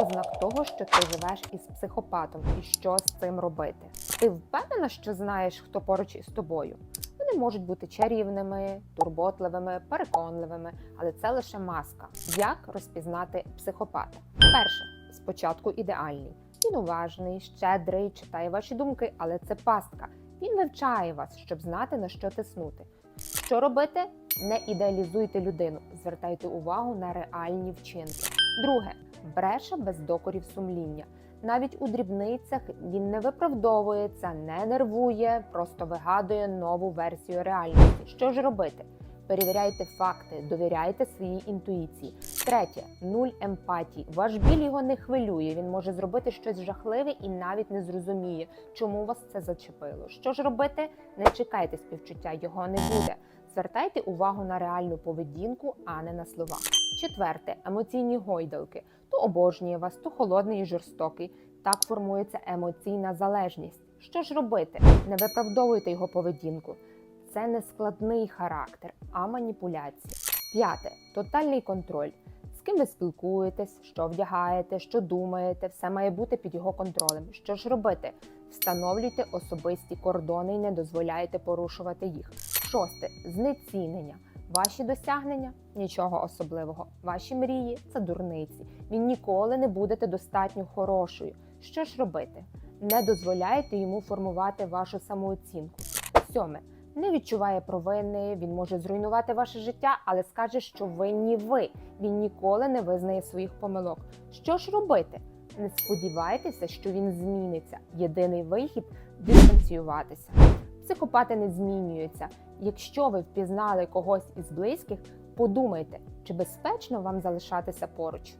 ознак того, що ти живеш із психопатом і що з цим робити. Ти впевнена, що знаєш, хто поруч із тобою? Вони можуть бути чарівними, турботливими, переконливими, але це лише маска. Як розпізнати психопата? Перше, спочатку ідеальний. Він уважний, щедрий, читає ваші думки, але це пастка. Він вивчає вас, щоб знати на що тиснути. Що робити? Не ідеалізуйте людину, звертайте увагу на реальні вчинки. Друге, бреше без докорів сумління. Навіть у дрібницях він не виправдовується, не нервує, просто вигадує нову версію реальності. Що ж робити? Перевіряйте факти, довіряйте своїй інтуїції. Третє нуль емпатії. Ваш біль його не хвилює. Він може зробити щось жахливе і навіть не зрозуміє, чому вас це зачепило. Що ж робити? Не чекайте співчуття, його не буде. Звертайте увагу на реальну поведінку, а не на слова. Четверте емоційні гойдалки. То обожнює вас, то холодний і жорстокий. Так формується емоційна залежність. Що ж робити? Не виправдовуйте його поведінку. Це не складний характер, а маніпуляція. П'яте тотальний контроль. З ким ви спілкуєтесь, що вдягаєте, що думаєте, все має бути під його контролем. Що ж робити? Встановлюйте особисті кордони і не дозволяйте порушувати їх. Шосте знецінення. Ваші досягнення нічого особливого. Ваші мрії це дурниці. Він ніколи не будете достатньо хорошою. Що ж робити? Не дозволяйте йому формувати вашу самооцінку. Сьоме не відчуває провини, він може зруйнувати ваше життя, але скаже, що винні ви. Він ніколи не визнає своїх помилок. Що ж робити? Не сподівайтеся, що він зміниться. Єдиний вихід дистанціюватися. Психопати не змінюються. Якщо ви впізнали когось із близьких, подумайте, чи безпечно вам залишатися поруч.